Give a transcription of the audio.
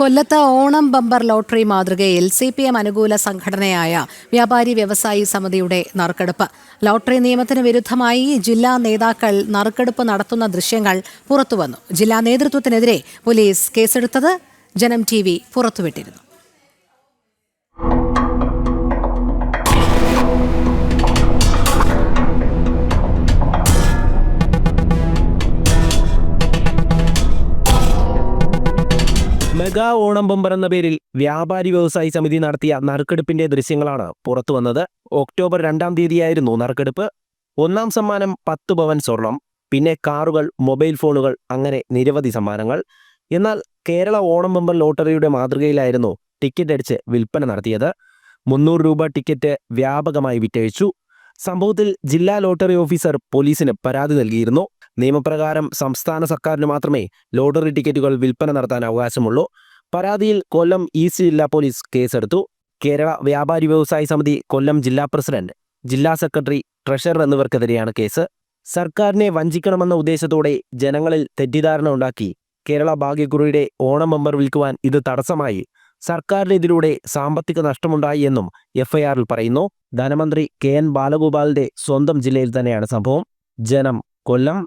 കൊല്ലത്ത് Onam bumper lottery മാതൃകയിൽ C P M അനുകൂല സംഘടനയായ വ്യാപാരി വ്യവസായി സമിതിയുടെ നറുക്കെടുപ്പ്. ലോട്ടറി നിയമത്തിന് വിരുദ്ധമായി ജില്ലാ നേതാക്കൾ നറുക്കെടുപ്പ് നടത്തുന്ന ദൃശ്യങ്ങൾ പുറത്തുവന്നു. ജില്ലാ നേതൃത്വത്തിനെതിരെ പോലീസ് കേസെടുത്തത് ജനം ടി വി പുറത്തുവിട്ടിരുന്നു. മെഗാ ഓണം ബമ്പർ എന്ന പേരിൽ വ്യാപാരി വ്യവസായി സമിതി നടത്തിയ നറുക്കെടുപ്പിന്റെ ദൃശ്യങ്ങളാണ് പുറത്തു പുറത്തുവന്നത് ഒക്ടോബർ രണ്ടാം തീയതിയായിരുന്നു നറുക്കെടുപ്പ്. ഒന്നാം സമ്മാനം പത്ത് പവൻ സ്വർണം പിന്നെ കാറുകൾ മൊബൈൽ ഫോണുകൾ അങ്ങനെ നിരവധി സമ്മാനങ്ങൾ. എന്നാൽ കേരള ഓണം ബമ്പർ ലോട്ടറിയുടെ മാതൃകയിലായിരുന്നു ടിക്കറ്റ് അടിച്ച് വിൽപ്പന നടത്തിയത്. മുന്നൂറ് രൂപ ടിക്കറ്റ് വ്യാപകമായി വിറ്റഴിച്ചു. സംഭവത്തിൽ ജില്ലാ ലോട്ടറി ഓഫീസർ പോലീസിന് പരാതി നൽകിയിരുന്നു. നിയമപ്രകാരം സംസ്ഥാന സർക്കാരിന് മാത്രമേ ലോട്ടറി ടിക്കറ്റുകൾ വിൽപ്പന നടത്താൻ അവകാശമുള്ളൂ. പരാതിയിൽ കൊല്ലം ഈസ്റ്റ് ജില്ലാ പോലീസ് കേസെടുത്തു. കേരള വ്യാപാരി വ്യവസായി സമിതി കൊല്ലം ജില്ലാ പ്രസിഡന്റ് ജില്ലാ സെക്രട്ടറി ട്രഷറർ എന്നിവർക്കെതിരെയാണ് കേസ്. സർക്കാരിനെ വഞ്ചിക്കണമെന്ന ഉദ്ദേശത്തോടെ ജനങ്ങളിൽ തെറ്റിദ്ധാരണ ഉണ്ടാക്കി കേരള ഭാഗ്യക്കുറിയുടെ ഓണം മെമ്പർ വിൽക്കുവാൻ ഇത് തടസ്സമായി. സർക്കാരിന് ഇതിലൂടെ സാമ്പത്തിക നഷ്ടമുണ്ടായി എന്നും എഫ്ഐആറിൽ പറയുന്നു. ധനമന്ത്രി കെ എൻ ബാലഗോപാലിന്റെ സ്വന്തം ജില്ലയിൽ തന്നെയാണ് സംഭവം. ജനം കൊല്ലം.